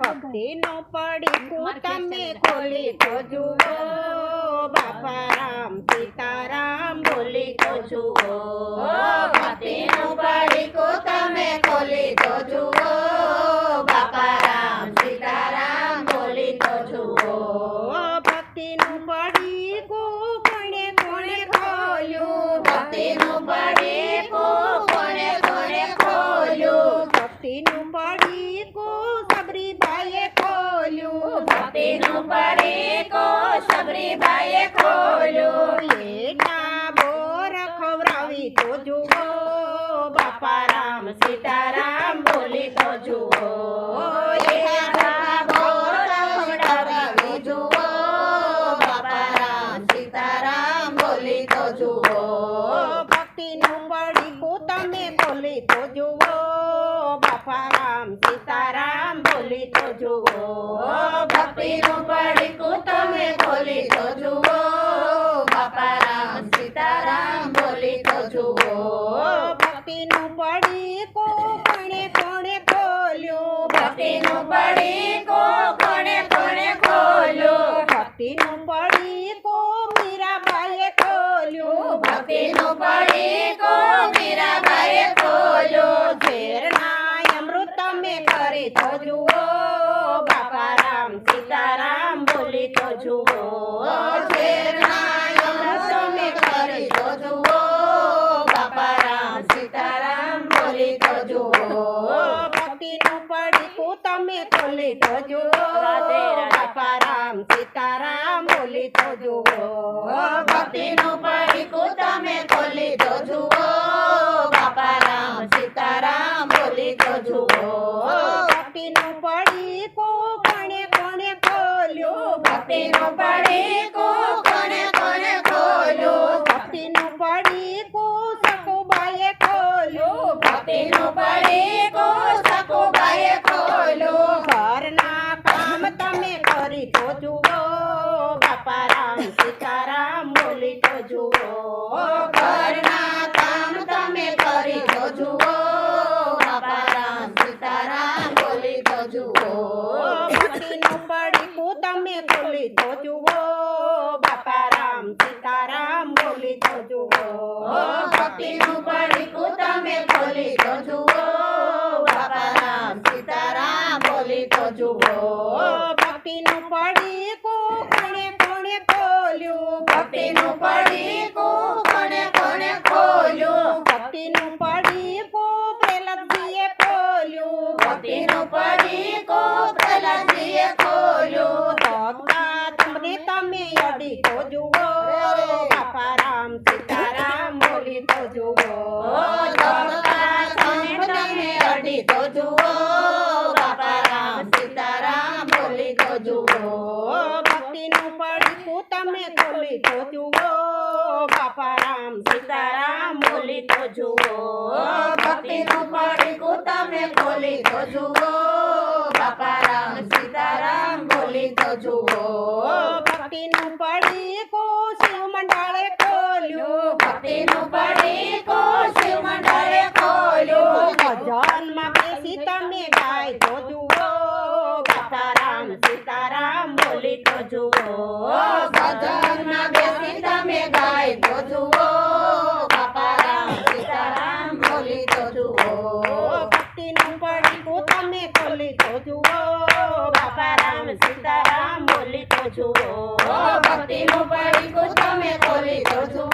ભક્તિનો પડીકું તમે ખોલી તો જુઓ બાપા રામ સીતારામ બોલી તો જુઓ ભક્તિનું પડીકું સબરીભાઈએ ખોલ્યું. એના બોર ખવરાવી તો જુઓ બાપા રામ સીતારામ બોલી તો જુઓ. જુઓ ભક્તિનું પડીકું તમે બોલી તો જુઓ. રામ સીતારામ બોલી તો જુઓ ભક્તિનું પડીકું તમે ખોલી તો જુઓ બાપા રામ સીતારામ બોલી તો જુઓ ભક્તિનું પડીકું કોણે કોણે ખોલ્યું ભક્તિનું પડીકું કોણે કોણે ખોલ્યું ભક્તિનું પડીકું મીરાબાઈએ ખોલ્યું ભક્તિનું પડીકું કરી તો જુઓ બાપા રામ સીતારામ બોલી તો જુઓ. તમે કરી તો જુઓ બાપા રામ સીતારામ બોલી તો જુઓ. ભક્તિનું પડીકું તમે ખોલી તો જુઓ. બાપા રામ સીતારામ બોલી તો જુઓ. ભક્તિનું પડીકું તમે ખોલી તો જુઓ બાપા રામ સીતારામ બોલી તો જુઓ ભક્તિનું કો કોણે કોણે ખોલ્યું. ભક્તિનું કો કોણે કોણે ખોલ્યું. ભક્તિનું પડીકું સકુબાઈએ ખોલ્યું. ભક્તિનું પડીકું સકુબાઈએ ખોલ્યું. ઘરના કામ તમે કરી તો તમે બોલી તો જુઓ બાપા રામ સીતારામ બોલી તો જુઓ ભક્તિનું પડીકું તમે ખોલી તો જુઓ બાપા રામ સીતારામ બોલી તો જુઓ ભક્તિનું પડીકું કોણે કોણે ખોલ્યું? ભક્તિનું પડીકું કોણે તમે અડી તો જુઓ બાપા રામ સીતારામ બોલી તો જુઓ ભક્તા તમે તમે અડી તો જુઓ બાપા રામ સીતારામ બોલી તો જુઓ ભક્તિનું પડીકું તમે ખોલી તો જુઓ બાપા રામ સીતારામ બોલી તો જુઓ ભક્તિનું પડીકું તમે ખોલી તો જુઓ તમે ગાય તો જુઓ બાપારામ સીતારામ બોલી તો જુઓ. ભજનમાં બેસી તમે ગાય તો જુઓ બાપા રામ સીતારામ બોલી તો જુઓ. ભક્તિનું પડીકું તમે ખોલી તો જુઓ બાપા સીતારામ બોલી તો જુઓ. ભક્તિનું પડીકું તમે ખોલી તો જુઓ.